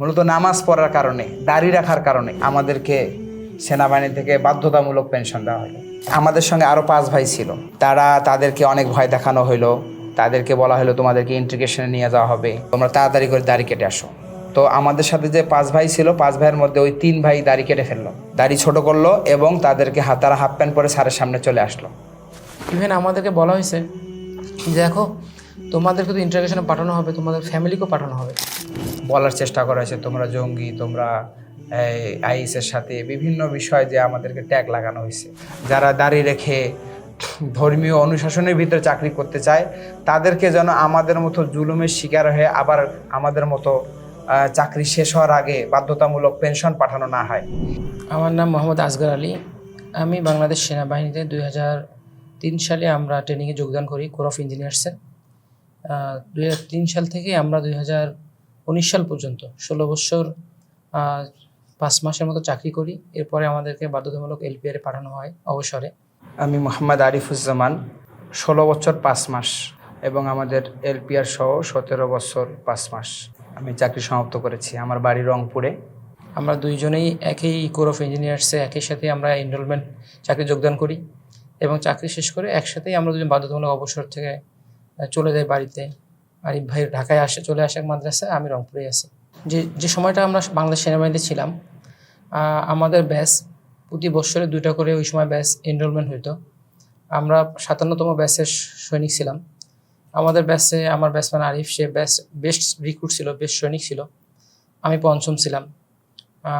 মূলত নামাজ পড়ার কারণে, দাড়ি রাখার কারণে আমাদেরকে সেনাবাহিনী থেকে বাধ্যতামূলক পেনশন দেওয়া হলো। আমাদের সঙ্গে আরও পাঁচ ভাই ছিল। তারা তাদেরকে অনেক ভয় দেখানো হলো তাদেরকে বলা হলো তোমাদেরকে ইন্টিগ্রেশনে নিয়ে যাওয়া হবে। তোমরা তাড়াতাড়ি করে দাড়ি কেটে আসো। তো আমাদের সাথে যে পাঁচ ভাই ছিল, পাঁচ ভাইয়ের মধ্যে ওই তিন ভাই দাড়ি কেটে ফেলল। দাড়ি ছোট করল এবং তাদেরকে হাত তারা হাফ প্যান্ট পরে স্যারের সামনে চলে আসলো। ইভেন আমাদেরকে বলা হয়েছে, দেখো তোমাদেরকে তো ইন্টারগ্রেশনে পাঠানো হবে, তোমাদের ফ্যামিলিকেও পাঠানো হবে। বলার চেষ্টা করা হয়েছে, তোমরা জঙ্গি, তোমরা আইএসের সাথে বিভিন্ন বিষয় যে আমাদেরকে ট্যাগ লাগানো হয়েছে। যারা দাঁড়িয়ে রেখে ধর্মীয় অনুশাসনের ভিতরে চাকরি করতে চায়, তাদেরকে যেন আমাদের মতো জুলুমের শিকার হয়ে আবার আমাদের মতো চাকরি শেষ হওয়ার আগে বাধ্যতামূলক পেনশন পাঠানো না হয়। আমার নাম মোহাম্মদ আসগর আলী। আমি বাংলাদেশ সেনাবাহিনীতে দুই হাজার তিন সালে আমরা ট্রেনিংয়ে যোগদান করি কোর অফ ইঞ্জিনিয়ার্সে দুই হাজার তিন সাল থেকে আমরা দুই হাজার উনিশ সাল পর্যন্ত ষোলো বছর পাঁচ মাসের মতো চাকরি করি। এরপরে আমাদেরকে বাধ্যতামূলক এলপিআর পাঠানো হয় অবসরে। আমি মোহাম্মদ আরিফুজ্জামান ষোলো বছর পাঁচ মাস এবং আমাদের এলপিআর সহ সতেরো বছর পাঁচ মাস আমি চাকরি সমাপ্ত করেছি আমার বাড়ি রংপুরে। আমরা দুইজনেই একই কোর অফ ইঞ্জিনিয়ার্সে একই সাথে আমরা এনরোলমেন্ট চাকরি যোগদান করি এবং চাকরি শেষ করে একসাথেই আমরা দুজন বাধ্যতামূলক অবসর থেকে চলে যাই বাড়িতে। আরিফ ভাই ঢাকায় আসে, চলে আসে মাদ্রাসায়, আমি রংপুরে আসি যে যে সময়টা আমরা বাংলাদেশ সেনাবাহিনীতে ছিলাম আমাদের ব্যাচ প্রতি বছরে দুইটা করে ওই সময় ব্যাচ এনরোলমেন্ট হইতো। আমরা সাতান্নতম ব্যাচের সৈনিক ছিলাম। আমাদের ব্যাচে, আমার ব্যাটসম্যান আরিফ, সে ব্যাচ বেস্ট রিক্রুট ছিল বেস্ট সৈনিক ছিল। আমি পঞ্চম ছিলাম।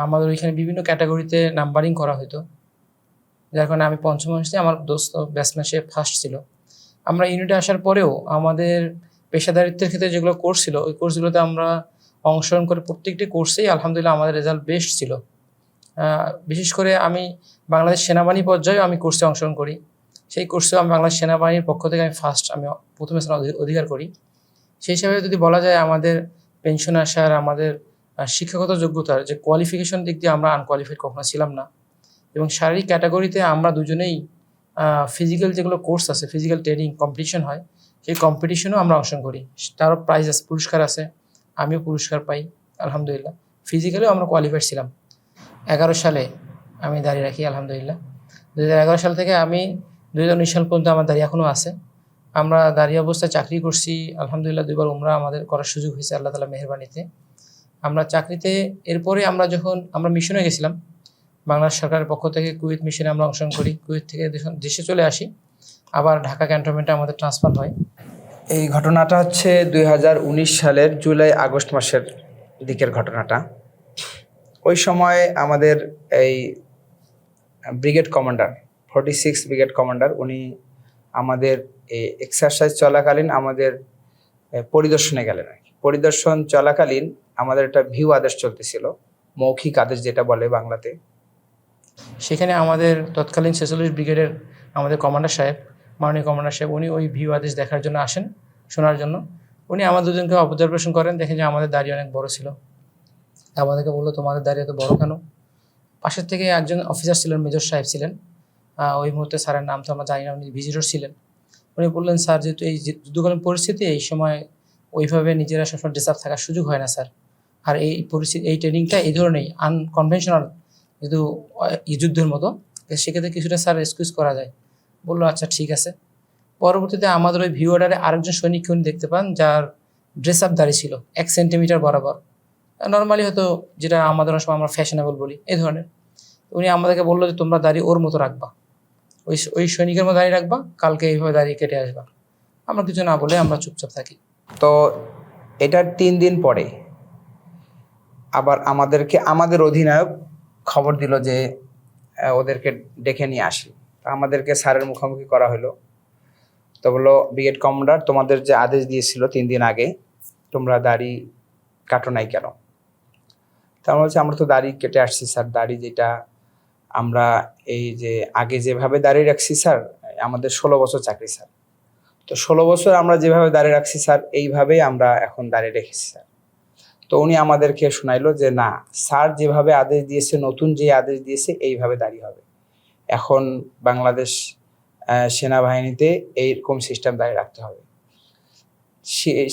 আমাদের ওইখানে বিভিন্ন ক্যাটাগরিতে নাম্বারিং করা হতো যার কারণে আমি পঞ্চম আসছি আমার দোস্ত ব্যাটসম্যান সে ফার্স্ট ছিল। আমরা ইউনিটে আসার পরেও আমাদের পেশাদারিত্বের ক্ষেত্রে যেগুলো কোর্স ছিল, ওই কোর্সগুলোতে আমরা অংশগ্রহণ করে প্রত্যেকটি কোর্সেই আলহামদুলিল্লাহ আমাদের রেজাল্ট বেস্ট ছিল। বিশেষ করে আমি বাংলাদেশ সেনাবাহিনী পর্যায়েও আমি কোর্সে অংশগ্রহণ করি। সেই কোর্সেও আমি বাংলাদেশ সেনাবাহিনীর পক্ষ থেকে আমি ফার্স্ট আমি প্রথম স্থান অধি- অধিকার করি। সেই হিসাবে যদি বলা যায় আমাদের পেনশন আসার, আমাদের শিক্ষাগত যোগ্যতার যে কোয়ালিফিকেশন দিক দিয়ে আমরা আনকোয়ালিফাইড কখনো ছিলাম না। এবং শারীরিক ক্যাটাগরিতে আমরা দুজনেই ফিজিক্যাল যেগুলো কোর্স আছে ফিজিক্যাল ট্রেনিং কম্পিটিশন হয়, সেই কম্পিটিশনেও আমরা অংশগ্রহণ করি। তারও প্রাইজ আছে, পুরস্কার আছে, আমিও পুরস্কার পাই, আলহামদুলিল্লাহ। ফিজিক্যালিও আমরা কোয়ালিফাইড ছিলাম। এগারো সালে আমি দাঁড়িয়ে রাখি, আলহামদুলিল্লাহ। দু হাজার এগারো সাল থেকে আমি দু হাজার উনিশ সাল পর্যন্ত আমার দাঁড়িয়ে এখনও আছে। আমরা দাঁড়িয়ে অবস্থায় চাকরি করছি, আলহামদুলিল্লাহ দুইবার উমরা আমাদের করার সুযোগ হয়েছে, আল্লাহ তালা মেহরবানিতে। আমরা চাকরিতে, এরপরে আমরা যখন, আমরা মিশনে গেছিলাম বাংলাদেশ সরকারের পক্ষ থেকে কুয়েত মিশনে আমরা অংশগ্রহণ করি। কুয়েত থেকে দেশে চলে আসি। আবার ঢাকা ক্যান্টনমেন্টে আমাদের ট্রান্সফার হয়। এই ঘটনাটা হচ্ছে দু হাজার উনিশ সালের জুলাই আগস্ট মাসের দিকের ঘটনাটা। ওই সময় আমাদের এই brigade commander, forty six brigade commander, উনি আমাদের এই এক্সারসাইজ চলাকালীন আমাদের পরিদর্শনে গেলেন আর কি। পরিদর্শন চলাকালীন আমাদের একটা ভিউ আদেশ চলতেছিল। মৌখিক আদেশ যেটা বলে বাংলাতে। সেখানে আমাদের তৎকালীন ছেচল্লিশ ব্রিগেডের আমাদের কমান্ডার সাহেব, মাননীয় কমান্ডার সাহেব, উনি ওই ভিউ আদেশ দেখার জন্য আসেন, শোনার জন্য। উনি আমাদের দুজনকে অবজারভেশন করেন, দেখেন যে আমাদের দাড়ি অনেক বড় ছিল। আমাদেরকে বলল, তোমাদের দাড়ি এত বড় কেন? পাশের থেকে একজন অফিসার ছিলেন, মেজর সাহেব ছিলেন। ওই মুহূর্তে স্যারের নাম তো আমরা জানি না, উনি ভিজিটর ছিলেন। উনি বললেন, স্যার, যেহেতু এই যুদ্ধকালীন পরিস্থিতি, এই সময় ওইভাবে নিজেরা সবসময় ডিসার্ভ থাকার সুযোগ হয় না, স্যার। আর এই পরিস্থিতি, এই ট্রেনিংটা এই ধরনের আনকনভেনশনাল যেহেতু যুদ্ধের মতো সেক্ষেত্রে কিছুটা স্যার এক্সকিউজ করা যায়। বলল আচ্ছা ঠিক আছে। পরবর্তীতে আমাদের ওই ভিউ অর্ডারে আরেকজন সৈনিককে উনি দেখতে পান, যার ড্রেস আপ দাড়ি ছিল, এক সেন্টিমিটার বরাবর। নর্মালি হয়তো যেটা আমাদের সময় আমরা ফ্যাশনেবল বলি, এই ধরনের। উনি আমাদেরকে বলল যে, তোমরা দাড়ি ওর মতো রাখবা। ওই ওই সৈনিকের মতো দাঁড়িয়ে রাখবা, কালকে এইভাবে দাঁড়িয়ে কেটে আসবা। আমরা কিছু না বলে আমরা চুপচাপ থাকি। তো এটার তিন দিন পরে আবার আমাদেরকে, আমাদের অধিনায়ক খবর দিল যে ওদেরকে ডেকে নিয়ে আসি। তা আমাদেরকে স্যারের মুখোমুখি করা হলো। তো বলল ব্রিগেড কমান্ডার তোমাদের যে আদেশ দিয়েছিল তিন দিন আগে, তোমরা দাড়ি কাটো নাই কেন? তা আমরা বলছি, আমরা তো দাড়ি কেটে আসছি স্যার। দাড়ি যেটা আমরা এই যে আগে যেভাবে দাঁড়িয়ে রাখছি স্যার, আমাদের ষোলো বছর চাকরি স্যার। তো ষোলো বছর আমরা যেভাবে দাঁড়িয়ে রাখছি স্যার, এইভাবেই আমরা এখন দাঁড়িয়ে রেখেছি স্যার। তো উনি আমাদেরকে শোনাইলো যে, না, স্যার যেভাবে আদেশ দিয়েছে, নতুন যে আদেশ দিয়েছে, এইভাবে দাঁড়িয়ে হবে। এখন বাংলাদেশ সেনাবাহিনীতে এইরকম সিস্টেম দাঁড়িয়ে রাখতে হবে।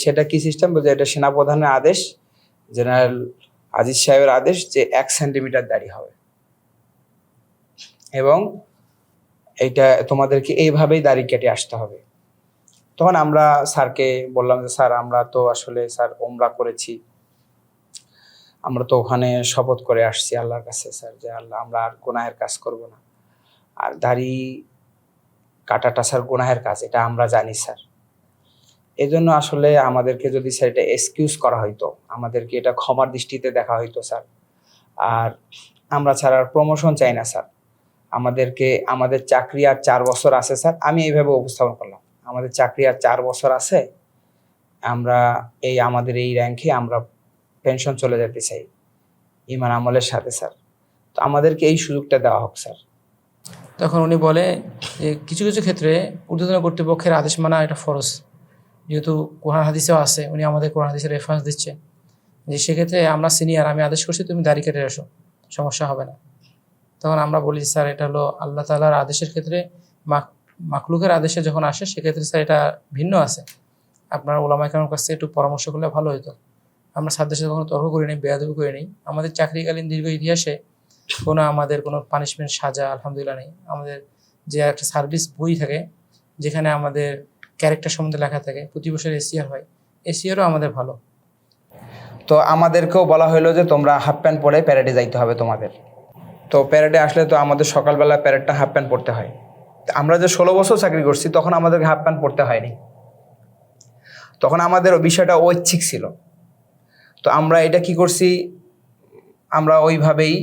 সেটা কি সিস্টেম? বলছে, এটা সেনাপ্রধানের আদেশ, জেনারেল আজিজ সাহেবের আদেশ যে, এক সেন্টিমিটার দাড়ি হবে। এবং এইটা তোমাদেরকে এইভাবেই দাড়ি কেটে আসতে হবে। তখন আমরা স্যারকে বললাম যে, স্যার, আমরা তো আসলে স্যার, ওমরা করেছি। আমরা তো ওখানে শপথ করে আসছি আল্লাহর কাছে, স্যার, যে আল্লাহ, আমরা আর গোনাহের কাজ করব না। আর দাড়ি কাটাটা, স্যার, গুনাহের কাজ, এটা আমরা জানি, স্যার। এজন্য আসলে আমাদেরকে যদি, স্যার, এটা এক্সকিউজ করা হইতো, আমাদেরকে এটা ক্ষমার দৃষ্টিতে দেখা হইতো, স্যার। আর আমরা আর প্রমোশন চাই না, স্যার। আমাদেরকে, আমাদের চাকরি আর চার বছর আছে, স্যার, আমি এইভাবে উপস্থাপন করলাম। আমাদের চাকরি আর চার বছর আছে, আমরা এই, আমাদের এই র্যাঙ্কে আমরা পেনশন চলে যেতে চাই। ইমান আমলের সাথে, স্যার। তো আমাদেরকে এই সুযোগটা দেওয়া হোক, স্যার। তখন উনি বলে যে, কিছু কিছু ক্ষেত্রে ঊর্ধ্বতন কর্তৃপক্ষের আদেশ মানা এটা ফরজ। যেহেতু কোরআন হাদিসেও আছে, উনি আমাদের কোরআন হাদিসের রেফারেন্স দিচ্ছে। যে, সেক্ষেত্রে আমরা সিনিয়র আমি আদেশ করছি, তুমি দাড়ি কেটে আসো। সমস্যা হবে না। তখন আমরা বলি, স্যার, এটা হলো আল্লাহ তালার আদেশের ক্ষেত্রে মাক- মাকলুকের আদেশে যখন আসে, সেক্ষেত্রে স্যার, এটা ভিন্ন আছে। আপনার ওলামাই কারোর কাছ থেকে একটু পরামর্শ করলে ভালো হতো আমরা স্যারদের সাথে কখনো তর্ক করি নাই, বেয়াদবি করি নাই। আমাদের চাকরিকালীন দীর্ঘ ইতিহাসে কোনো আমাদের কোনো পানিশমেন্ট সাজা, আলহামদুলিল্লাহ নেই। আমাদের যে একটা সার্ভিস বই থাকে, যেখানে আমাদের ক্যারেক্টার সম্বন্ধে লেখা থাকে, প্রতি বছর এসিআর হয়। এসিআরও আমাদের ভালো। তো আমাদেরকেও বলা হলো যে তোমরা হাফ প্যান্ট পরে প্যারেডে যাইতে হবে তোমাদের। তো প্যারেডে আসলে তো আমাদের সকালবেলা প্যারেডটা হাফ প্যান্ট পরতে হয়। আমরা যে ষোলো বছর চাকরি করছি, তখন আমাদেরকে হাফ প্যান্ট পরতে হয়নি। তখন আমাদের বিষয়টা ঐচ্ছিক ছিল। তো আমরা এটা কি করছি? আমরা ওইভাবেই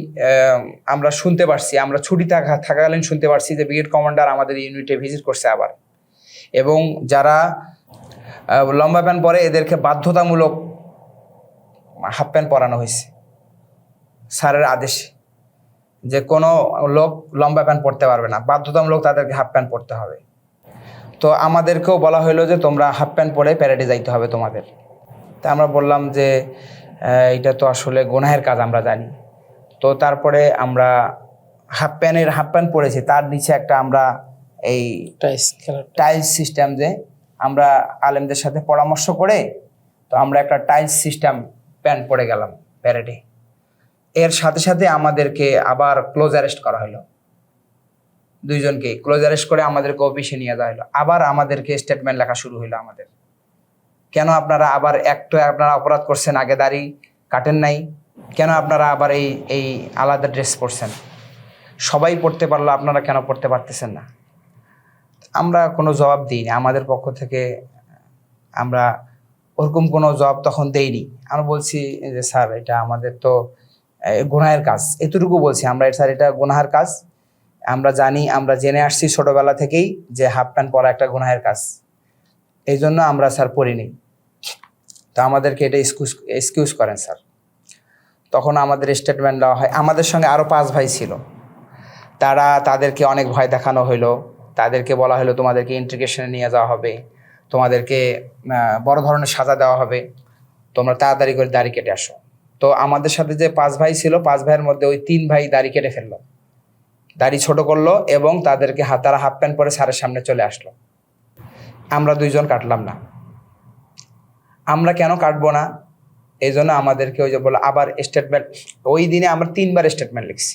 আমরা শুনতে পারছি, আমরা ছুটি থাকা, থাকাকালীন শুনতে পারছি যে ব্রিগেড কমান্ডার আমাদের ইউনিটে ভিজিট করছে আবার। এবং যারা লম্বা প্যান্ট পরে এদেরকে বাধ্যতামূলক হাফ প্যান্ট পরানো হয়েছে, স্যারের আদেশে, যে কোনো লোক লম্বা প্যান্ট পরতে পারবে না, বাধ্যতামূলক তাদেরকে হাফ প্যান্ট পরতে হবে। তো আমাদেরকেও বলা হলো যে তোমরা হাফ প্যান্ট পরে প্যারেডে যাইতে হবে তোমাদের। তা আমরা বললাম যে এটা তো আসলে গুনাহের কাজ আমরা জানি। তো তারপরে আমরা হাফ প্যান্টের হাফ প্যান্ট পরেছি তার নিচে একটা আমরা এই টাইলস সিস্টেম যে আমরা আলেমদের সাথে পরামর্শ করে তো আমরা একটা টাইলস সিস্টেম প্যান্ট পরে গেলাম প্যারেডে। এর সাথে সাথে আমাদেরকে আবার ক্লোজ অ্যারেস্ট করা হলো। দুইজনকে ক্লোজ অ্যারেস্ট করে আমাদেরকে অফিসে নিয়ে যাওয়া হলো। আবার আমাদেরকে স্টেটমেন্ট লেখা শুরু হলো আমাদের। কেন আপনারা আবার একটা আপনারা অপরাধ করছেন? আগে দাড়ি কাটেন নাই। কেন আপনারা আবার এই এই আলাদা ড্রেস পরছেন? সবাই পড়তে পারল, আপনারা কেন পড়তে পারতেছেন না? আমরা কোনো জবাব দিইনি। আমাদের পক্ষ থেকে আমরা ওরকম কোনো জবাব তখন দেইনি। আমরা বলছি যে, স্যার, এটা আমাদের তো গুনাহের কাজ। এতটুকু বলছি। আমরা, স্যার, এটা গুনাহের কাজ। আমরা জানি, আমরা জেনে আসছি ছোটোবেলা থেকেই যে হাফ প্যান্ট পরা একটা গুনাহের কাজ। এই জন্য আমরা, স্যার, পড়িনি। তো আমাদেরকে এটা এক্সকিউজ এক্সকিউজ করেন স্যার তখন আমাদের স্টেটমেন্ট দেওয়া হয়, আমাদের সঙ্গে আরও পাঁচ ভাই ছিল। তারা তাদেরকে অনেক ভয় দেখানো হলো তাদেরকে বলা হলো তোমাদেরকে ইন্টিগ্রেশনে নিয়ে যাওয়া হবে। তোমাদেরকে বড় ধরনের সাজা দেওয়া হবে। তোমরা তাড়াতাড়ি করে দাড়ি কেটে আসো। তো আমাদের সাথে যে পাঁচ ভাই ছিল, পাঁচ ভাইয়ের মধ্যে ওই তিন ভাই দাড়ি কেটে ফেলল। দাড়ি ছোট করল এবং তাদেরকে হাত, তারা হাফ প্যান্ট পরে স্যারের সামনে চলে আসলো। আমরা দুইজন কাটলাম না। আমরা কেন কাটবো না? এই জন্য আমাদেরকে ওই যে বলো আবার স্টেটমেন্ট ওই দিনে আমরা তিনবার স্টেটমেন্ট লিখছি।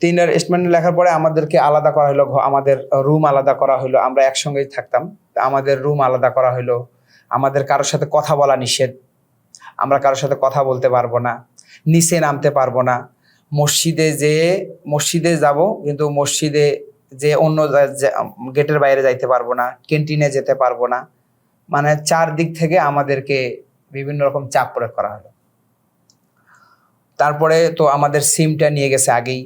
তিনবার স্টেটমেন্ট লেখার পরে আমাদেরকে আলাদা করা হলো আমাদের রুম আলাদা করা হলো আমরা একসঙ্গেই থাকতাম। আমাদের রুম আলাদা করা হলো আমাদের কারোর সাথে কথা বলা নিষেধ। আমরা কারোর সাথে কথা বলতে পারব না। নিচে নামতে পারব না। মসজিদে যে, মসজিদে যাব, কিন্তু মসজিদে যে অন্য গেটের বাইরে যাইতে পারব না। ক্যান্টিনে যেতে পারব না। মানে চার দিক থেকে আমাদেরকে বিভিন্ন রকম চাপ প্রয়োগ করা হলো। তারপরে তো আমাদের সিমটা নিয়ে গেছে আগেই,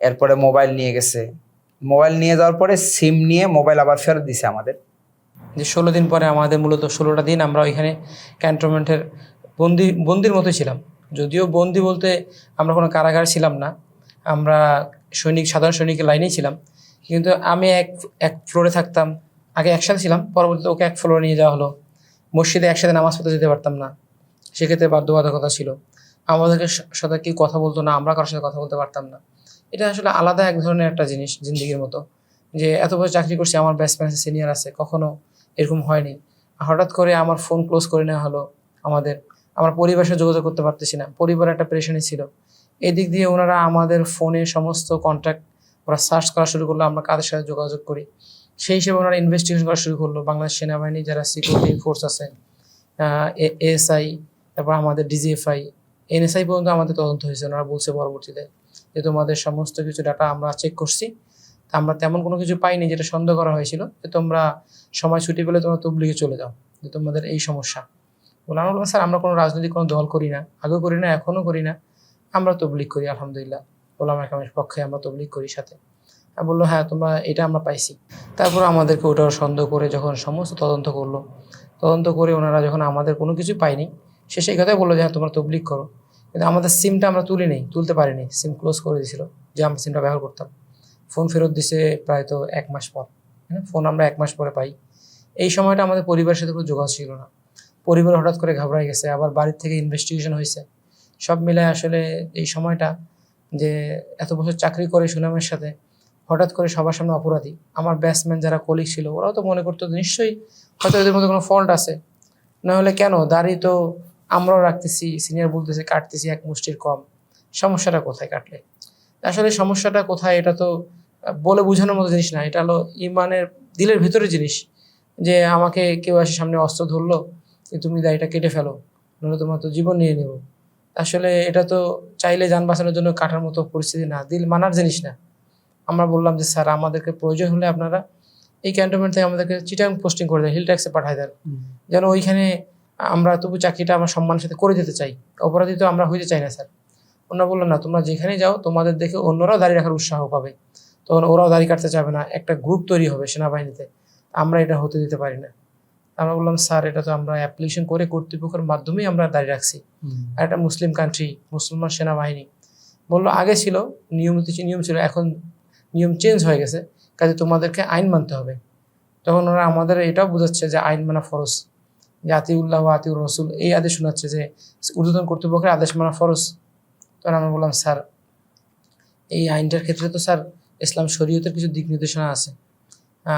এরপরে মোবাইল নিয়ে গেছে। মোবাইল নিয়ে যাওয়ার পরে সিম নিয়ে মোবাইল আবার ফেরত দিছে আমাদের। যে ষোলো দিন পরে আমাদের মূলত ষোলোটা দিন আমরা ওইখানে ক্যান্টনমেন্টের বন্দি, বন্দির মতো ছিলাম। যদিও বন্দি বলতে আমরা কোনো কারাগার ছিলাম না, আমরা সৈনিক, সাধারণ সৈনিকের লাইনেই ছিলাম। কিন্তু আমি এক এক ফ্লোরে থাকতাম আগে একসাথে ছিলাম, পরবর্তীতে ওকে এক ফ্লোরে নিয়ে যাওয়া হলো। মসজিদে একসাথে নামাজ পড়তে যেতে পারতাম না। সেক্ষেত্রে বাধ্যবাধকতা ছিল। আমাদেরকে সাথে কেউ কথা বলতো না, আমরা কারোর সাথে কথা বলতে পারতাম না। এটা আসলে আলাদা এক ধরনের একটা জিনিস জিন্দিগির মতো। যে এত বছর চাকরি করছি, আমার ব্যাটসম্যান সিনিয়র আছে, কখনো এরকম হয়নি। হঠাৎ করে আমার ফোন ক্লোজ করে নেওয়া হলো আমাদের। আমার পরিবারের সাথে যোগাযোগ করতে পারতেছি না পরিবার একটা প্রেশানি ছিল। এদিক দিয়ে ওনারা আমাদের ফোনে সমস্ত কন্ট্যাক্ট ওরা সার্চ করা শুরু করল, আমরা কাদের সাথে যোগাযোগ করি। সেই হিসেবে ওনারা ইনভেস্টিগেশন করা শুরু করল। বাংলাদেশ সেনাবাহিনী যারা সিকিউরিটি ফোর্স আছে এএসআই তারপর আমাদের ডিজিএফআই এনএসআই পর্যন্ত আমাদের তদন্ত হয়েছে। ওনারা বলছে পরবর্তীতে যে তোমাদের সমস্ত কিছু ডাটা আমরা চেক করছি। তা আমরা তেমন কোনো কিছু পাইনি যেটা সন্দেহ করা হয়েছিল যে তোমরা সময় ছুটি পেলে তোমরা তবলিগে চলে যাও যে তোমাদের এই সমস্যা। বললাম বললাম, স্যার আমরা কোনো রাজনৈতিক কোনো দল করি না। আগেও করি না এখনও করি না। আমরা তবলিগ করি আলহামদুলিল্লাহ। ওলামা কামের পক্ষে আমরা তবলিগ করি সাথে। বলল হ্যাঁ তোমরা, এটা আমরা পাইছি। তারপর আমাদেরকে ওটা সন্দেহ করে যখন সমস্ত তদন্ত করল, তদন্ত করে ওনারা যখন আমাদের কোনো কিছু পাইনি সে সেই কথাই বলল যে হ্যাঁ তোমরা তবলিক করো। কিন্তু আমাদের সিমটা আমরা তুলি নেই, তুলতে পারিনি, সিম ক্লোজ করে দিয়েছিল যে, আমরা সিমটা ব্যবহার করতাম। ফোন ফেরত দিছে প্রায় তো এক মাস পর হ্যাঁ ফোন আমরা এক মাস পরে পাই। এই সময়টা আমাদের পরিবারের সাথে কোনো যোগাযোগ ছিল না। পরিবার হঠাৎ করে ঘাবড়ায় গেছে, আবার বাড়ির থেকে ইনভেস্টিগেশন হয়েছে। সব মিলে আসলে এই সময়টা যে, এত বছর চাকরি করে সুনামের সাথে হঠাৎ করে সবার সামনে অপরাধী। আমার ব্যাটসম্যান যারা কলিগ ছিল, ওরাও তো মনে করতো নিশ্চয়ই হয়তো এদের মধ্যে কোনো ফল্ট আছে। নাহলে কেন? দাড়ি তো আমরাও রাখতেছি সিনিয়র বলতেছে কাটতেছি, এক মুষ্টির কম। সমস্যাটা কোথায় কাটলে? আসলে সমস্যাটা কোথায় এটা তো, বলে বোঝানোর মতো জিনিস না। এটা হলো ইমানের দিলের ভিতরে জিনিস। যে আমাকে কেউ এসে সামনে অস্ত্র ধরলো, যে তুমি দাড়িটা কেটে ফেলো, নাহলে তোমার তো জীবন নিয়ে নেব। আসলে এটা তো চাইলে যান বাঁচানোর জন্য কাটার মতো পরিস্থিতি না। দিল মানার জিনিস না। আমরা বললাম যে স্যার আমাদেরকে প্রয়োজন হলে আপনারা এই ক্যান্টনমেন্ট থেকে আমাদেরকে চিটাং পোস্টিং করে দেন হিল ট্যাক্সে পাঠায় দেন। যেন ওইখানে আমরা তবু চাকরিটা আমরা সম্মানের সাথে করে দিতে চাই। অপরাধী তো আমরা হইতে চাই না স্যার। ওনারা বলল না তোমরা যেখানে যাও তোমাদের দেখে অন্যরাও দাঁড়িয়ে রাখার উৎসাহ পাবে। তখন ওরাও দাঁড়িয়ে কাটতে চাবে না একটা গ্রুপ তৈরি হবে সেনাবাহিনীতে। আমরা এটা হতে দিতে পারি না। আমরা বললাম স্যার এটা তো আমরা অ্যাপ্লিকেশন করে কর্তৃপক্ষের মাধ্যমেই আমরা দাঁড়িয়ে রাখছি। আর একটা মুসলিম কান্ট্রি মুসলমান সেনাবাহিনী। বলল আগে ছিল নিয়মিত নিয়ম ছিল এখন নিয়ম চেঞ্জ হয়ে গেছে, কাজে তোমাদেরকে আইন মানতে হবে। তখন ওরা আমাদের এটাও বোঝাচ্ছে যে আইন মানা ফরজ। যে আতিউল্লাহ আতিউর রসুল এই আদেশ শোনাচ্ছে যে ঊর্ধ্বতন কর্তৃপক্ষের আদেশ মানা ফরজ। তখন আমরা বললাম, স্যার, এই আইনটার ক্ষেত্রে তো স্যার ইসলাম শরীয়তের কিছু দিক নির্দেশনা আছে।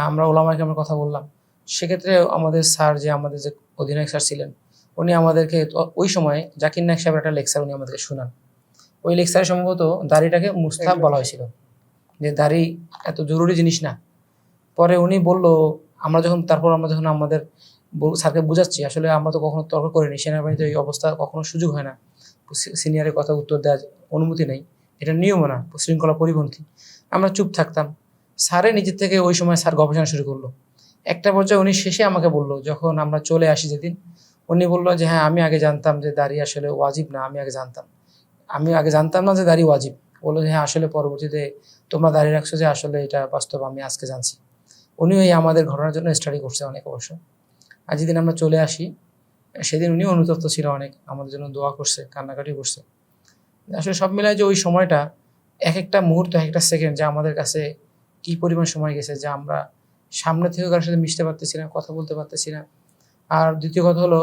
আমরা ওলামাকে আমরা কথা বললাম। সেক্ষেত্রে আমাদের স্যার যে আমাদের যে অধিনায়ক স্যার ছিলেন, উনি আমাদেরকে ওই সময় জাকির নায়ক সাহেবের একটা লেকচার উনি আমাদেরকে শোনান। ওই লেকচারে সম্ভবত দাড়িটাকে মুস্তাব বলা হয়েছিল। যে দাড়ি এত জরুরি জিনিস না। পরে উনি বলল, আমরা যখন, তারপর আমরা যখন আমাদের স্যারকে বুঝাচ্ছি, আসলে আমরা তো কখনো তর্ক করিনি, সেনাবাহিনীতে এই অবস্থা কখনো সুযোগ হয় না। সিনিয়রের কথা উত্তর দেওয়ার অনুমতি নেই। এটা নিয়মও না, শৃঙ্খলা পরিপন্থী। আমরা চুপ থাকতাম। স্যারে নিজের থেকে ওই সময় স্যার গবেষণা শুরু করল। একটা পর্যায়ে উনি শেষে আমাকে বলল, যখন আমরা চলে আসি যেদিন, উনি বলল যে হ্যাঁ আমি আগে জানতাম যে দাড়ি আসলে ওয়াজিব না, আমি আগে জানতাম। আমি আগে জানতাম না যে দাড়ি ওয়াজিব। বলল যে হ্যাঁ আসলে পরবর্তীতে তোমরা দাঁড়িয়ে রাখছো যে আসলে এটা বাস্তব, আমি আজকে জানছি। উনি ওই আমাদের ঘটনার জন্য স্টাডি করছে অনেক অবশ্য। আর যেদিন আমরা চলে আসি, সেদিন উনি অনুতপ্ত ছিল অনেক, আমাদের জন্য দোয়া করছে, কান্নাকাটি করছে। আসলে সব মিলায় যে ওই সময়টা এক একটা মুহূর্ত এক একটা সেকেন্ড যে আমাদের কাছে কি পরিমাণ সময় গেছে, যে আমরা সামনে থেকে কারোর সাথে মিশতে পারতেছি না, কথা বলতে পারতেছি না। আর দ্বিতীয় কথা হলো,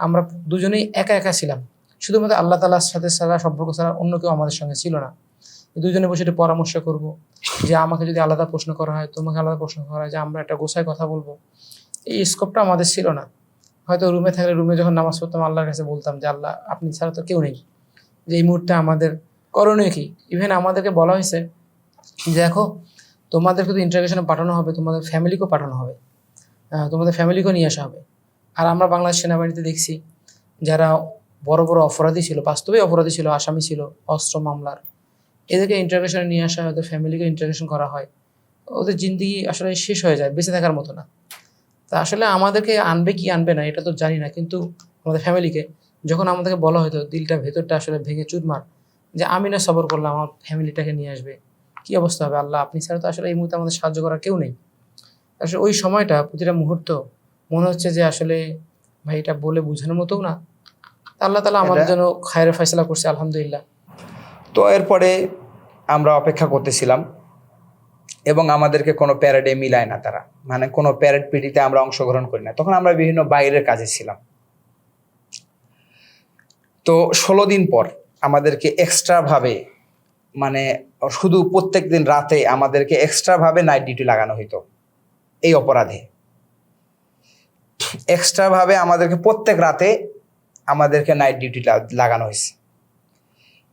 আমরা দুজনেই একা একা ছিলাম। শুধুমাত্র আল্লাহ তালার সাথে ছাড়া সম্পর্ক ছাড়া অন্য কেউ আমাদের সঙ্গে ছিল না। দুজনে বসে একটু পরামর্শ করব। যে আমাকে যদি আলাদা প্রশ্ন করা হয়, তোমাকে আলাদা প্রশ্ন করা হয় যে আমরা একটা গোছায় কথা বলব। এই স্কোপটা আমাদের ছিল না। হয়তো রুমে থাকলে রুমে যখন নামাজ পড়তাম, আল্লাহর কাছে বলতাম যে, আল্লাহ, আপনি ছাড়া তো কেউ নেই। যে এই মুহূর্তে আমাদের করণীয় কি? ইভেন আমাদেরকে বলা হয়েছে, দেখো, তোমাদেরকে তো ইন্টারগ্রেশনে পাঠানো হবে, তোমাদের ফ্যামিলিকেও পাঠানো হবে। তোমাদের ফ্যামিলিকেও নিয়ে আসা হবে। আর আমরা বাংলাদেশ সেনাবাহিনীতে দেখছি, যারা বড় বড় অপরাধী ছিল বাস্তবে অপরাধী ছিল, আসামি ছিল, অস্ত্র মামলার। এদেরকে ইন্টারগ্রেশনে নিয়ে আসা হয় ওদের ফ্যামিলিকে ইন্টারগ্রেশন করা হয় ওদের জিন্দিগি আসলে শেষ হয়ে যায় বেঁচে থাকার মতো না। তা আসলে আমাদেরকে আনবে কি আনবে না এটা তো জানি না কিন্তু আমাদের ফ্যামিলিকে যখন আমাদেরকে বলা হতো দিলটা ভেতরটা আসলে ভেঙে চুরমার যে আমি না সবর করলাম আমার ফ্যামিলিটাকে নিয়ে আসবে কি অবস্থা হবে? আল্লাহ আপনি ছাড়া তো আসলে এই মুহূর্তে আমাদের সাহায্য করার কেউ নেই। আসলে ওই সময়টা প্রতিটা মুহূর্ত মনে হচ্ছে যে আসলে ভাই এটা বলে বোঝানোর মতোও না। আল্লাহ তালা আমাদের জন্য খায়ের ফয়সলা করছে আলহামদুলিল্লাহ। তো এরপরে আমরা অপেক্ষা করতেছিলাম এবং আমাদেরকে কোনো প্যারেডে মিলায় না তারা। মানে কোনো প্যারেড পিটিতে আমরা অংশগ্রহণ করি না। তখন আমরা বিভিন্ন বাইরের কাজে ছিলাম। তো ষোলো দিন পর আমাদেরকে এক্সট্রাভাবে মানে শুধু প্রত্যেক দিন রাতে আমাদেরকে এক্সট্রাভাবে নাইট ডিউটি লাগানো হইতো এই অপরাধে। এক্সট্রাভাবে আমাদেরকে প্রত্যেক রাতে আমাদেরকে নাইট ডিউটি লাগানো হয়েছে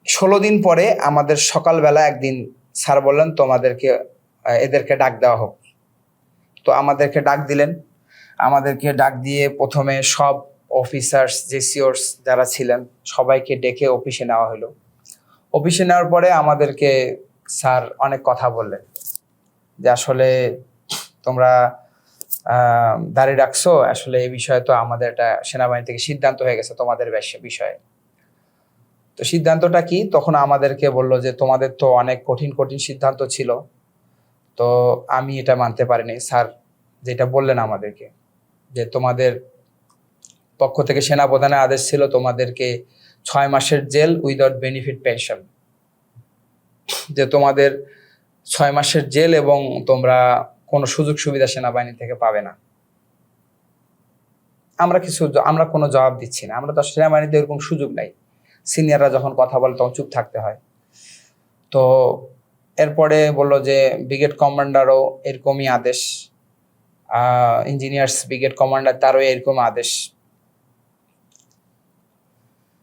ষোলো দিন পরে আমাদের সকালবেলা একদিন স্যার বললেন, তোমাদেরকে, এদেরকে ডাক দেওয়া হোক। তো আমাদেরকে ডাক দিলেন। আমাদেরকে ডাক দিয়ে প্রথমে সব অফিসার্স জেসিওর্স যারা ছিলেন, সবাইকে ডেকে অফিসে নেওয়া হলো। অফিসে নেওয়ার পরে আমাদেরকে স্যার অনেক কথা বললেন। যে আসলে তোমরা দাঁড়িয়ে রাখছো, আসলে এই বিষয়ে তো আমাদের একটা সেনাবাহিনী থেকে সিদ্ধান্ত হয়ে গেছে তোমাদের বিষয়ে। তো সিদ্ধান্তটা কি? তখন আমাদেরকে বলল যে, তোমাদের তো অনেক কঠিন কঠিন সিদ্ধান্ত ছিল। তো আমি এটা মানতে পারিনি। স্যার যেটা বললেন আমাদেরকে, যে, তোমাদের পক্ষ থেকে সেনাপ্রধানের আদেশ ছিল তোমাদেরকে ছয় মাসের জেল উইদাউট বেনিফিট পেনশন। যে, তোমাদের ছয় মাসের জেল এবং তোমরা কোনো সুযোগ সুবিধা সেনাবাহিনী থেকে পাবে না। আমরা কিছু, আমরা কোনো জবাব দিচ্ছি না। আমরা তো সেনাবাহিনীতে এরকম সুযোগ নাই। সিনিয়ররা যখন কথা বলে তখন চুপ থাকতে হয়। তো এরপরে বলল যে ব্রিগেড কমান্ডারও এরকমই আদেশ। ইঞ্জিনিয়ার্স ব্রিগেড কমান্ডার তারও এরকম আদেশ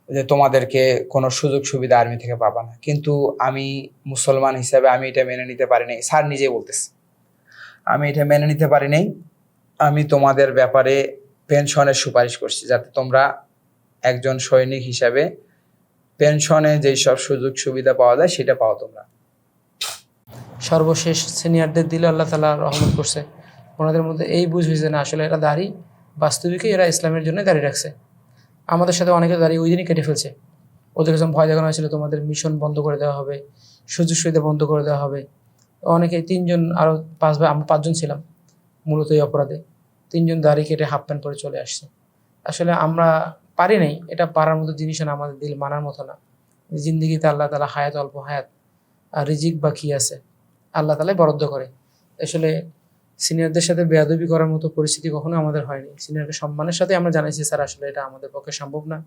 যে, তোমাদেরকে কোনো সুযোগ সুবিধা আর্মি থেকে পাবা না। কিন্তু আমি মুসলমান হিসাবে আমি এটা মেনে নিতে পারি নাই। স্যার নিজেই বলতেছে, আমি এটা মেনে নিতে পারি নাই। আমি তোমাদের ব্যাপারে পেনশনের সুপারিশ করছি, যাতে তোমরা একজন সৈনিক হিসাবে পেনশনে যেই সব সুযোগ সুবিধা পাওয়া যায়, সেটা পাও তোমরা। সর্বশেষ সিনিয়রদের দিলে আল্লাহ তালা রহমত করছে। ওনাদের মধ্যে এই বুঝ হয়েছে না, আসলে এরা দাড়ি, বাস্তবিকই এরা ইসলামের জন্য দাঁড়িয়ে রাখছে। আমাদের সাথে অনেকে দাঁড়িয়ে ওই দিনই কেটে ফেলছে। ওদের কাছে ভয় দেখানো হয়েছিল, তোমাদের মিশন বন্ধ করে দেওয়া হবে, সুযোগ সুবিধা বন্ধ করে দেওয়া হবে। অনেকে তিনজন আরও পাঁচ ভাই, আমরা পাঁচজন ছিলাম মূলত এই অপরাধে। তিনজন দাড়ি কেটে হাফ প্যান্ট পরে চলে আসছে। আসলে আমরা পারি নাই, এটা পারার মতো জিনিস না, আমাদের দিল মানার মতো না। জিন্দিগিতে আল্লাহ তালা হায়াত, অল্প হায়াত আর রিজিক বা বাকি আছে, আল্লাহ তালাই বরাদ্দ করে। আসলে সিনিয়রদের সাথে বেয়াদবি করার মতো পরিস্থিতি কখনো আমাদের হয়নি। সিনিয়রকে সম্মানের সাথে আমরা জানাইছি, স্যার, আসলে এটা আমাদের পক্ষে সম্ভব না।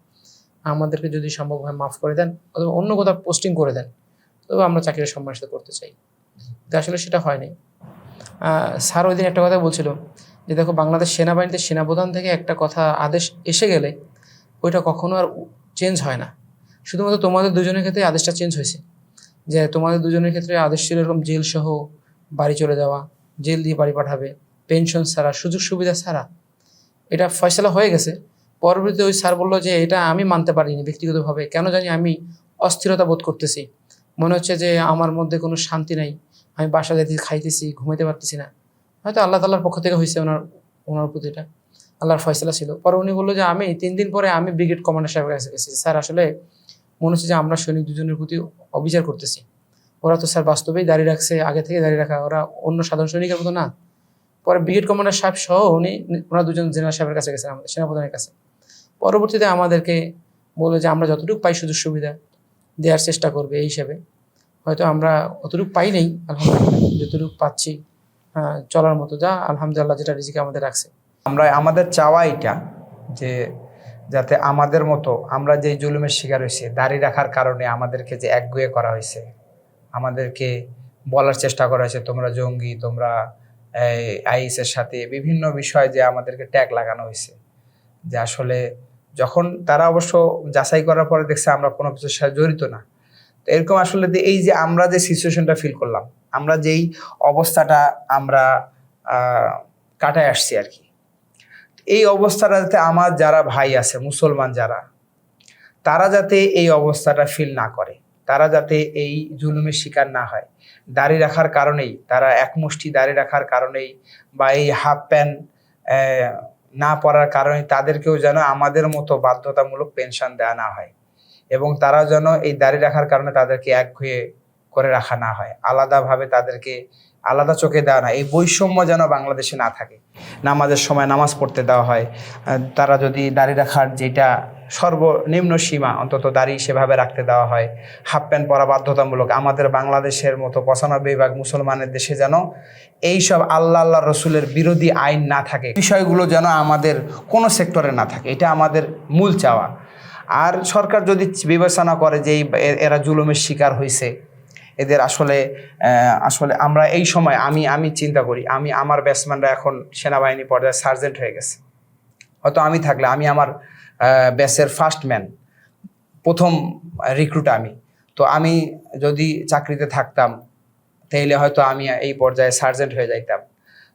আমাদেরকে যদি সম্ভব হয় মাফ করে দেন অথবা অন্য কোথাও পোস্টিং করে দেন, তবে আমরা চাকরির সম্মানের সাথে করতে চাই। কিন্তু আসলে সেটা হয়নি। স্যার ওই দিন একটা কথা বলছিল যে, দেখো, বাংলাদেশ সেনাবাহিনীতে সেনাপ্রধান থেকে একটা কথা আদেশ এসে গেলে ওইটা কখনো আর চেঞ্জ হয় না। শুধুমাত্র তোমাদের দুজনের ক্ষেত্রে আদেশটা চেঞ্জ হয়েছে। যে তোমাদের দুজনের ক্ষেত্রে আদেশ ছিল এরকম জেল সহ বাড়ি চলে যাওয়া জেল দিয়ে বাড়ি পাঠাবে পেনশন ছাড়া, সুযোগ সুবিধা ছাড়া। এটা ফয়সলা হয়ে গেছে। পরবর্তীতে ওই স্যার বলল যে এটা আমি মানতে পারিনি ব্যক্তিগতভাবে। কেন জানি আমি অস্থিরতা বোধ করতেছি। মনে হচ্ছে যে আমার মধ্যে কোনো শান্তি নাই। আমি বাসা যাইতে খাইতেছি, ঘুমাইতে পারতেছি না। হয়তো আল্লাহ তাল্লার পক্ষ থেকে হয়েছে ওনার ওনার প্রতি এটা আল্লাহর ফয়সলা ছিল। পরে উনি বলল যে, আমি তিন দিন পরে আমি ব্রিগেড কমান্ডার সাহেবের কাছে গেছি। স্যার, আসলে মনে হচ্ছে যে আমরা সৈনিক দুজনের প্রতি অবিচার করতেছি। ওরা তো স্যার বাস্তবেই দাঁড়িয়ে রাখছে, আগে থেকে দাঁড়িয়ে রাখা। ওরা অন্য সাধারণ সৈনিকের মতো না। পরে ব্রিগেড কমান্ডার সাহেব সহ উনি ওরা দুজন জেনারেল সাহেবের কাছে গেছেন, আমাদের সেনাপ্রধানের কাছে। পরবর্তীতে আমাদেরকে বলল যে, আমরা যতটুকু পাই সুযোগ সুবিধা দেওয়ার চেষ্টা করবে এই হিসাবে। হয়তো আমরা অতটুকু পাই নেই, আলহামদুলিল্লাহ, যতটুকু পাচ্ছি চলার মতো। যা আলহামদুলিল্লাহ, যেটা রিজিকে আমাদের রাখছে। আমরা, আমাদের চাওয়া এটা যে যাতে আমাদের মতো আমরা যে জুলুমের শিকার হয়েছি দাঁড়িয়ে রাখার কারণে আমাদেরকে যে একগুয়ে করা হয়েছে, আমাদেরকে বলার চেষ্টা করা হয়েছে, তোমরা জঙ্গি, তোমরা আইএসের সাথে বিভিন্ন বিষয়ে যে আমাদেরকে ট্যাগ লাগানো হয়েছে। যে আসলে যখন তারা অবশ্য যাচাই করার পরে দেখছে আমরা কোনো কিছুর সাথে জড়িত না। তো এরকম আসলে এই যে আমরা যে সিচুয়েশনটা ফিল করলাম, আমরা যেই অবস্থাটা আমরা কাটায় আসছি আর কি। এই অবস্থাটা যাতে আমার যারা ভাই আছে, মুসলমান যারা, তারা যাতে এই অবস্থাটা ফিল না করে, তারা যাতে এই জুলুমের শিকার না হয়। দাড়ি রাখার কারণেই, তারা একমুষ্টি দাড়ি রাখার কারণেই বা এই হাফ প্যান্ট না পরার কারণে তাদেরকেও যেন আমাদের মতো বাধ্যতামূলক পেনশন দেওয়া না হয় এবং তারা যেন এই দাড়ি রাখার কারণে তাদেরকে এক হয়ে করে রাখা না হয়। আলাদাভাবে তাদেরকে আলাদা চোখে দেওয়া না। এই বৈষম্য যেন বাংলাদেশে না থাকে। নামাজের সময় নামাজ পড়তে দেওয়া হয়। তারা যদি দাড়ি রাখার যেটা সর্বনিম্ন সীমা, অন্তত দাড়ি সেভাবে রাখতে দেওয়া হয়। হাফ প্যান্ট পরা বাধ্যতামূলক। আমাদের বাংলাদেশের মতো পঁচানব্বই ভাগ মুসলমানের দেশে যেন এইসব আল্লাহ আল্লাহ রসুলের বিরোধী আইন না থাকে। বিষয়গুলো যেন আমাদের কোনো সেক্টরে না থাকে। এটা আমাদের মূল চাওয়া। আর সরকার যদি বিবেচনা করে যে এই এরা জুলুমের শিকার হয়েছে এদের আসলে আসলে আমরা এই সময় আমি আমি চিন্তা করি, আমি আমার ব্যাটসম্যানরা এখন সেনাবাহিনী পর্যায়ে সার্জেন্ট হয়ে গেছে। হয়তো আমি থাকলে, আমি আমার ব্যাচের ফার্স্ট ম্যান প্রথম রিক্রুট আমি। তো আমি যদি চাকরিতে থাকতাম, তাইলে হয়তো আমি এই পর্যায়ে সার্জেন্ট হয়ে যাইতাম।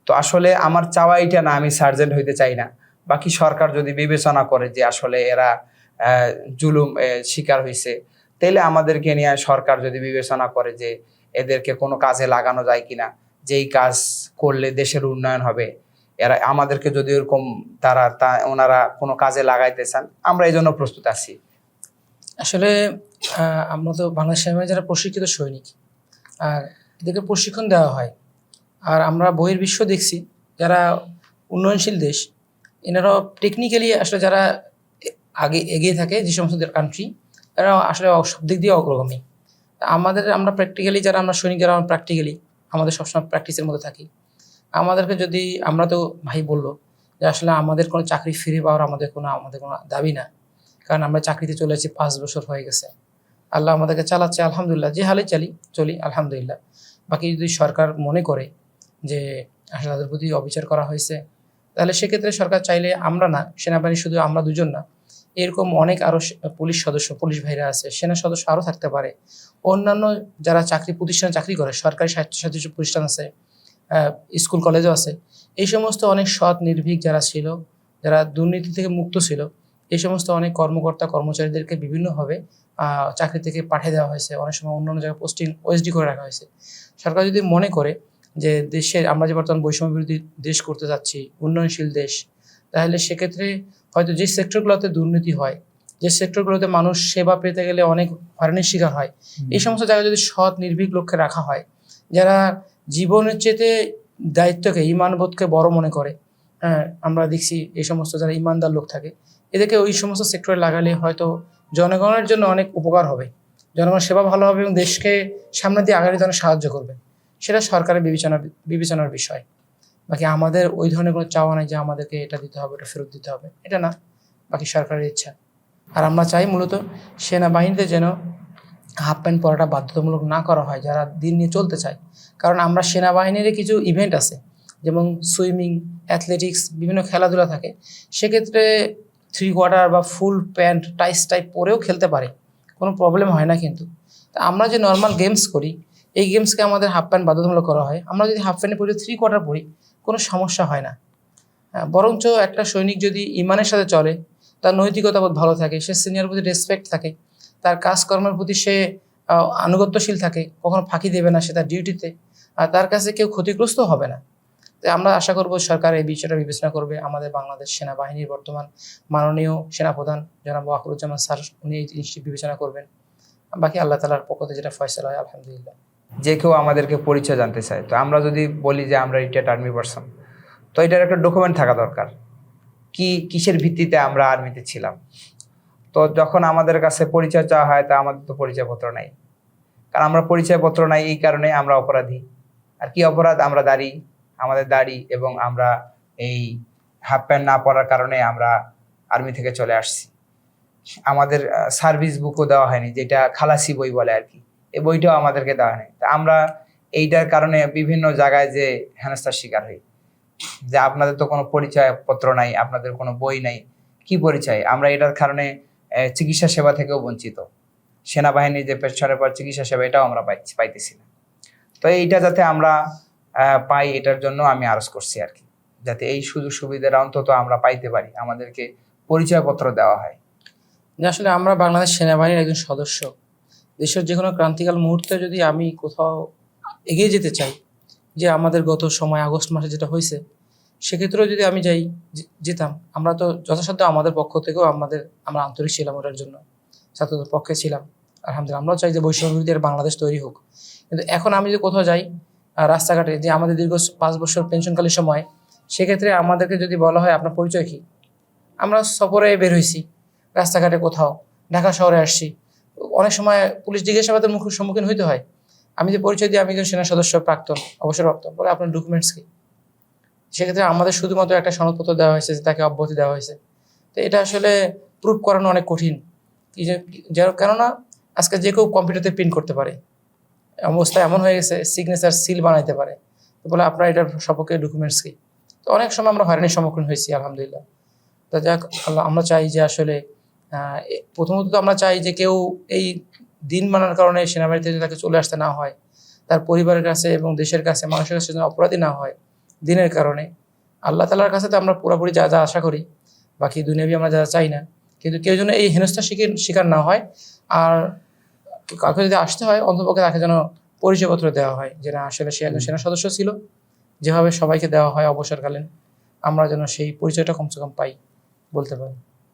তো আসলে আমার চাওয়া এটা না, আমি সার্জেন্ট হইতে চাই না। বাকি সরকার যদি বিবেচনা করে যে আসলে এরা জুলুম শিকার হয়েছে তাহলে আমাদেরকে নিয়ে সরকার যদি বিবেচনা করে যে এদেরকে কোনো কাজে লাগানো যায় কিনা, যেই কাজ করলে দেশের উন্নয়ন হবে, এরা আমাদেরকে যদি ওরকম তারা তা, ওনারা কোনো কাজে লাগাইতে চান, আমরা এই জন্য প্রস্তুত আছি। আসলে আমরা তো বাংলাদেশ সেনাবাহিনী যারা প্রশিক্ষিত সৈনিক, আর এদেরকে প্রশিক্ষণ দেওয়া হয়, আর আমরা বহির বিশ্ব দেখছি, যারা উন্নয়নশীল দেশ, এনারাও টেকনিক্যালি আসলে যারা আগে এগিয়ে থাকে যে সমস্ত কান্ট্রি এরা আসলে সব দিক দিয়ে অগ্রগামী। আমাদের, আমরা প্র্যাকটিক্যালি যারা আমরা সৈনিক, যারা আমরা প্র্যাকটিক্যালি আমাদের সবসময় প্র্যাকটিসের মধ্যে থাকি। আমাদেরকে যদি, আমরা তো ভাই বলল যে আসলে আমাদের কোনো চাকরি ফিরে পাওয়ার আমাদের কোনো আমাদের কোনো দাবি না। কারণ আমরা চাকরিতে চলে এসেছি পাঁচ বছর হয়ে গেছে। আল্লাহ আমাদেরকে চালাচ্ছে, আলহামদুলিল্লাহ। যে হালে চালি, চলি, আলহামদুলিল্লাহ। বাকি যদি সরকার মনে করে যে আসলে তাদের প্রতি অবিচার করা হয়েছে, তাহলে সেক্ষেত্রে সরকার চাইলে আমরা না, সেনাবাহিনী শুধু আমরা দুজন না এরকম অনেক আরও পুলিশ সদস্য, পুলিশ ভাইরা আছে, সেনা সদস্য আরও থাকতে পারে। অন্যান্য যারা চাকরি প্রতিষ্ঠানে চাকরি করে, সরকারি স্বায়ত্তশাসিত প্রতিষ্ঠান আছে স্কুল, কলেজও আছে, এই সমস্ত অনেক সৎ, নির্ভীক যারা ছিল, যারা দুর্নীতি থেকে মুক্ত ছিল, এই সমস্ত অনেক কর্মকর্তা, কর্মচারীদেরকে বিভিন্নভাবে চাকরি থেকে পাঠিয়ে দেওয়া হয়েছে। অনেক সময় অন্য অন্য জায়গায় পোস্টিং ওএসডি করে রাখা হয়েছে। সরকার যদি মনে করে যে দেশের, আমরা যে বর্তমান বৈষম্য বিরোধী দেশ করতে যাচ্ছি, উন্নয়নশীল দেশ, তাহলে সেক্ষেত্রে হয়তো যে সেক্টরগুলোতে দুর্নীতি হয় যে সেক্টরগুলোতে মানুষ সেবা পেতে গেলে অনেক হয়রানির শিকার হয় এই সমস্ত জায়গায় যদি সৎ নির্ভীক লক্ষ্যে রাখা হয় যারা জীবনের চেতে দায়িত্বকে ইমানবোধকে বড় মনে করে হ্যাঁ আমরা দেখছি এই সমস্ত যারা ইমানদার লোক থাকে এদেরকে ওই সমস্ত সেক্টরে লাগালে হয়তো জনগণের জন্য অনেক উপকার হবে। জনগণের সেবা ভালো হবে এবং দেশকে সামনে দিয়ে আগামী দিনে সাহায্য করবে। সেটা সরকারের বিবেচনা বিবেচনার বিষয়। বাকি আমাদের ওই ধরনের কোনো চাওয়া নাই যে আমাদেরকে এটা দিতে হবে, এটা ফেরত দিতে হবে। এটা না, বাকি সরকারের ইচ্ছা। আর আমরা চাই মূলত সেনাবাহিনীতে যেন হাফ প্যান্ট পরাটা বাধ্যতামূলক না করা হয়, যারা দিন নিয়ে চলতে চায়। কারণ আমরা সেনাবাহিনীর কিছু ইভেন্ট আছে, যেমন সুইমিং, অ্যাথলেটিক্স, বিভিন্ন খেলাধুলা থাকে। সেক্ষেত্রে থ্রি কোয়ার্টার বা ফুল প্যান্ট, টাইস টাইপ পরেও খেলতে পারে, কোনো প্রবলেম হয় না কিন্তু। তা আমরা যে নর্মাল গেমস করি, এই গেমসকে আমাদের হাফ প্যান্ট বাধ্যতামূলক করা হয়। আমরা যদি হাফ প্যান্টে পরি থ্রি কোয়ার্টার পরি কোনো সমস্যা হয় না। হ্যাঁ, বরঞ্চ একটা সৈনিক যদি ইমানের সাথে চলে তার নৈতিকতা বোধ ভালো থাকে সে সিনিয়র প্রতি রেসপেক্ট থাকে তার কাজকর্মের প্রতি সে আনুগত্যশীল থাকে কখনো ফাঁকি দেবে না সে তার ডিউটিতে আর তার কাছে কেউ ক্ষতিগ্রস্ত হবে না। তাই আমরা আশা করব সরকার এই বিষয়টা বিবেচনা করবে আমাদের বাংলাদেশ সেনাবাহিনীর বর্তমান মাননীয় সেনাপ্রধান জনাব ওয়াকুরুজ্জামান স্যার উনি এই জিনিসটি বিবেচনা করবেন। বাকি আল্লাহ তালার পক্ষ থেকে যেটা ফয়সলা হয় আলহামদুলিল্লাহ। যে কেউ আমাদেরকে পরিচয় জানতে চায়। তো আমরা যদি বলি যে আমরা রিটায়ার্ড আর্মি পার্সন তো এটার একটা ডকুমেন্ট থাকা দরকার। কি, কিসের ভিত্তিতে আমরা আর্মিতে ছিলাম? তো যখন আমাদের কাছে পরিচয় চাওয়া হয়, তা আমাদের তো পরিচয়পত্র নাই। কারণ আমরা পরিচয়পত্র নাই, এই কারণে আমরা অপরাধী। আর কি অপরাধ? আমরা দাড়ি, আমাদের দাড়ি এবং আমরা এই হাফ প্যান্ট না পরার কারণে আমরা আর্মি থেকে চলে আসছি। আমাদের সার্ভিস বুকও দেওয়া হয়নি, যেটা খালাসি বই বলে আর কি। এই বইটাও আমাদেরকে দেওয়া হয়নি তা আমরা এইটার কারণে বিভিন্ন জায়গায় যে হেনস্থার শিকার হই। যে আপনাদের তো কোনো পরিচয়পত্র নাই, আপনাদের কোনো বই নাই, কি পরিচয়? আমরা এটার কারণে চিকিৎসা সেবা থেকেও বঞ্চিত। সেনাবাহিনীর যে পেছনের পর চিকিৎসা সেবা, এটাও আমরা পাইতেছি না। তো এইটা যাতে আমরা পাই, এটার জন্য আমি আরজ করছি আর কি। যাতে এই সুযোগ সুবিধাটা অন্তত আমরা পাইতে পারি, আমাদেরকে পরিচয়পত্র দেওয়া হয়। আসলে আমরা বাংলাদেশ সেনাবাহিনীর একজন সদস্য। দেশের যে কোনো ক্রান্তিকাল মুহূর্তে যদি আমি কোথাও এগিয়ে যেতে চাই, যে আমাদের গত সময় আগস্ট মাসে যেটা হয়েছে, সেক্ষেত্রেও যদি আমি যাই যেতাম, আমরা তো যথাসাধ্য আমাদের পক্ষ থেকেও আমাদের, আমরা আন্তরিক ছিলাম ওটার জন্য, ছাত্রদের পক্ষে ছিলাম, আলহামদুলিল্লাহ, আমরাও চাই যে বৈষম্য বিরোধী একটা বাংলাদেশ তৈরি হোক। কিন্তু এখন আমি যদি কোথাও যাই রাস্তাঘাটে, যে আমাদের দীর্ঘ পাঁচ বছর পেনশনকালের সময়, সেক্ষেত্রে আমাদেরকে যদি বলা হয়, আপনার পরিচয় কি? আমরা সফরে বের হয়েছি, রাস্তাঘাটে কোথাও, ঢাকা শহরে আসছি অনেক সময় পুলিশ জিজ্ঞাসাবাদের মুখ সম্মুখীন হইতে হয়। আমি যে পরিচয় দিই, আমি একজন সেনা সদস্য, প্রাক্তন, অবসরপ্রাপ্ত। বলে আপনার ডকুমেন্টস কি? সেক্ষেত্রে আমাদের শুধুমাত্র একটা সনদপত্র দেওয়া হয়েছে যে তাকে অব্যাহতি দেওয়া হয়েছে। তো এটা আসলে প্রুফ করানো অনেক কঠিন। যার- কেননা আজকে যে কেউ কম্পিউটারতে প্রিন্ট করতে পারে। অবস্থা এমন হয়ে গেছে সিগনেচার সিল বানাইতে পারে। বলে আপনার এটার সপক্ষে ডকুমেন্টস কি? তো অনেক সময় আমরা হয়রানির সম্মুখীন হয়েছি, আলহামদুলিল্লাহ। তো যাক আমরা চাই যে আসলে প্রথমত তো আমরা চাই যে কেউ এই দিন মানার কারণে সেনাবাহিনীতে যদি তাকে চলে আসতে না হয় তার পরিবারের কাছে এবং দেশের কাছে মানুষের কাছে যেন অপরাধী না হয় দিনের কারণে। আল্লাহ তালার কাছে তো আমরা পুরোপুরি যা যা আশা করি বাকি দুনিয়াবি আমরা যা যা চাই না। কিন্তু কেউ যেন এই হেনস্থা শিকার শিকার না হয় আর কাউকে যদি আসতে হয় অন্তপক্ষে তাকে যেন পরিচয়পত্র দেওয়া হয় যে না আসলে সে একজন সেনা সদস্য ছিল। যেভাবে সবাইকে দেওয়া হয় অবসরকালীন আমরা যেন সেই পরিচয়টা কমসে কম পাই বলতে পারি